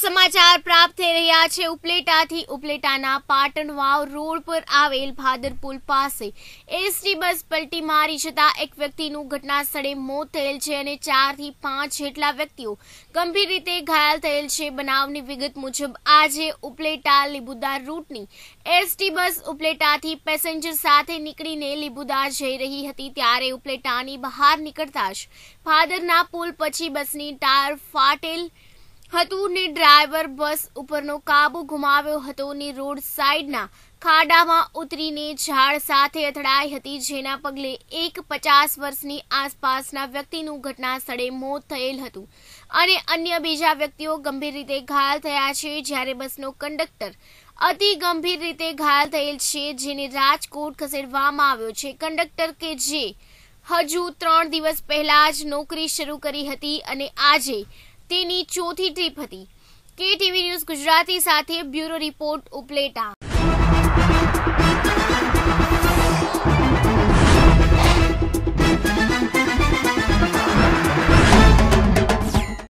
સમાચાર પ્રાપ્ત થઈ રહ્યા છે. ઉપલેટાથી ઉપલેટાના પાટણ વાવ રોડ પર આવેલ ભાદર પુલ પાસે એસટી બસ પલટી મારી જતા એક વ્યક્તિનું ઘટના સ્થળે મોત થયેલ છે અને ચારથી પાંચ જેટલા વ્યક્તિઓ ગંભીર રીતે ઘાયલ થયેલ છે. બનાવની વિગત મુજબ, આજે ઉપલેટા લીબુદા રૂટની એસટી બસ ઉપલેટાથી પેસેન્જર સાથે નીકળીને લીબુદા જઈ રહી હતી. ત્યારે ઉપલેટાની બહાર નીકળતા જ ભાદરના પુલ પછી બસની ટાયર ફાટેલ હતું ને ડ્રાઈવર બસ ઉપરનો કાબુ ગુમાવ્યો હતો ને રોડ સાઈડના ખાડામાં ઉતરીને ઝાડ સાથે અથડાઈ હતી, જેના પગલે એક પચાસ વર્ષની આસપાસના વ્યક્તિનું ઘટના સ્થળે મોત થયેલ હતું અને અન્ય બીજા વ્યક્તિઓ ગંભીર રીતે ઘાયલ થયા છે, જ્યારે બસનો કંડક્ટર અતિ ગંભીર રીતે ઘાયલ થયેલ છે, જેને રાજકોટ ખસેડવામાં આવ્યો છે. કંડક્ટર કે જે હજુ ત્રણ દિવસ પહેલા જ નોકરી શરૂ કરી હતી અને આજે તેની ચોથી ટ્રીપ હતી. કે ટીવી ન્યૂઝ ગુજરાતી સાથે બ્યુરો રિપોર્ટ ઉપલેટા.